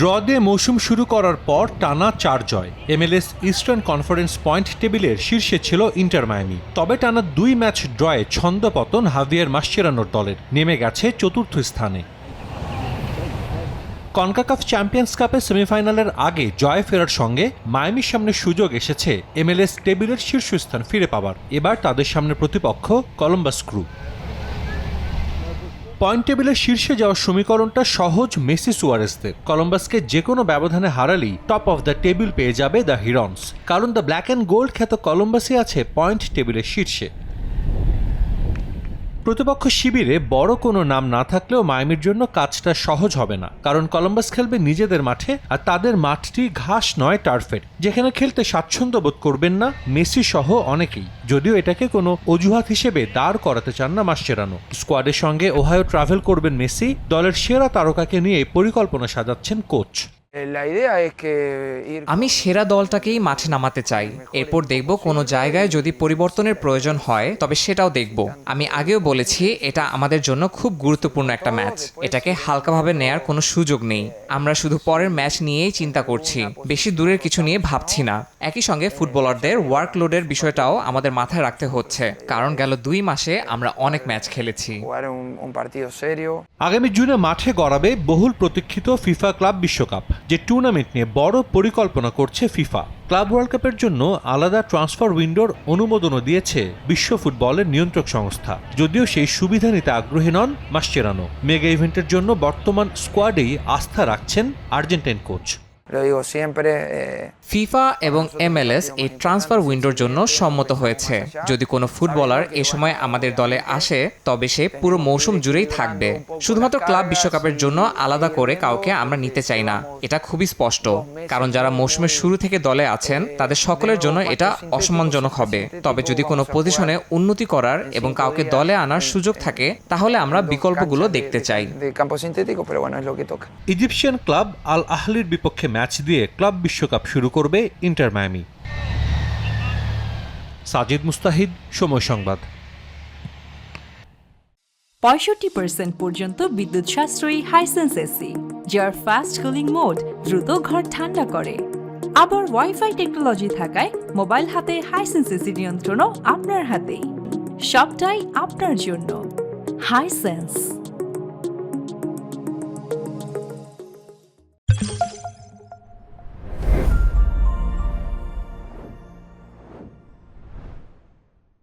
Draw দিয়ে মৌসুম শুরু করার পর টানা চার জয়। এমএলএস ইস্টার্ন কনফারেন্স পয়েন্ট টেবিলের শীর্ষে ছিল ইন্টার মায়ামি। তবে টানা দুই ম্যাচ ড্রয়ে ছন্দপতন হাভিয়ার মাসচেরানোর দলের। নেমে গেছে চতুর্থ স্থানে। কনকাকাফ চ্যাম্পিয়ন্স কাপের সেমিফাইনালের আগে জয় ফেরার সঙ্গে মায়ামির সামনে সুযোগ এসেছে এমএলএস টেবিলের শীর্ষস্থান ফিরে পাবার এবার তাদের সামনে প্রতিপক্ষ কলম্বাস ক্রু। পয়েন্ট টেবিলের শীর্ষে যাওয়ার সমীকরণটা সহজ মেসি সুয়ারেসদের কলম্বাসকে যে কোনো ব্যবধানে হারালেই টপ অফ দ্য টেবিল পেয়ে যাবে দ্য হিরন্স। কারণ দ্য ব্ল্যাক অ্যান্ড গোল্ড খ্যাত কলম্বাসই আছে পয়েন্ট টেবিলের শীর্ষে। প্রতিপক্ষ শিবিরে বড় কোনো নাম না থাকলেও মায়ামির জন্য কাজটা সহজ হবে না, কারণ কলম্বাস খেলবে নিজেদের মাঠে আর তাদের মাঠটি ঘাস নয় টার্ফের, যেখানে খেলতে স্বাচ্ছন্দ্য বোধ করবেন না মেসি সহ অনেকেই। যদিও এটাকে কোনো অজুহাত হিসেবে দাঁড় করাতে চান না মাসচেরানো। স্কোয়াডের সঙ্গে ওহায়ো ট্রাভেল করবেন মেসি, দলের সেরা তারকাকে নিয়ে পরিকল্পনা সাজাচ্ছেন কোচ। Eh, আমি সেরা দলটাকেই মাঠে নামাতে চাই। এরপর দেখব কোনো জায়গায় যদি পরিবর্তনের প্রয়োজন হয় তবে সেটাও দেখব। আমি আগেও বলেছি এটা আমাদের জন্য খুব গুরুত্বপূর্ণ একটা ম্যাচ। এটাকে হালকাভাবে নেয়ার কোনো সুযোগ নেই। আমরা শুধু পরের ম্যাচ নিয়েই চিন্তা করছি। বেশি দূরের কিছু নিয়ে ভাবছি না। একই সঙ্গে ফুটবলারদের ওয়ার্কলোডের বিষয়টাও আমাদের মাথায় রাখতে হচ্ছে কারণ গেল দুই মাসে আমরা অনেক ম্যাচ খেলেছি. আগামী জুনে মাঠে গড়াবে বহুল প্রতীক্ষিত ফিফা ক্লাব বিশ্বকাপ যে টুর্নামেন্ট নিয়ে বড় পরিকল্পনা করছে ফিফা। ক্লাব ওয়ার্ল্ড কাপের জন্য আলাদা ট্রান্সফার উইন্ডোর অনুমোদনও দিয়েছে বিশ্ব ফুটবলের নিয়ন্ত্রক সংস্থা। যদিও সেই সুবিধা নিতে আগ্রহী নন মাসচেরানো। মেগা ইভেন্টের জন্য বর্তমান স্কোয়াডেই আস্থা রাখছেন Argentine coach Siempre, eh, FIFA এবং এমএলএস এই ট্রান্সফার উইন্ডোর জন্য সম্মত হয়েছে। যদি কোনো ফুটবলার এ সময় আমাদের দলে আসে তবে সে পুরো মৌসুম জুড়েই থাকবে। শুধুমাত্র ক্লাব বিশ্বকাপের জন্য আলাদা করে কাউকে আমরা নিতে চাই না। এটা খুবই স্পষ্ট। কারণ যারা মৌসুমের শুরু থেকে দলে আছেন তাদের সকলের জন্য এটা অসম্মানজনক হবে। তবে যদি কোনো পজিশনে উন্নতি করার এবং কাউকে দলে আনার সুযোগ থাকে তাহলে আমরা বিকল্পগুলো দেখতে চাই. ইজিপশিয়ান ক্লাব আল আহলির বিপক্ষে ম্যাচ দিয়ে ক্লাব বিশ্বকাপ শুরু করবে ইন্টার মায়ামি। সাজিদ মুস্তাহিদ, সময় সংবাদ। পঁয়ষট্টি পার্সেন্ট পর্যন্ত বিদ্যুৎ সাশ্রয়ী হাইসেন্স এসি যার ফাস্ট কুলিং মোড দ্রুত ঘর ঠান্ডা করে। আবার ওয়াইফাই টেকনোলজি থাকায় মোবাইল হাতে হাইসেন্স এসি নিয়ন্ত্রণও আপনার হাতেই। সবটাই আপনার জন্য। হাইসেন্স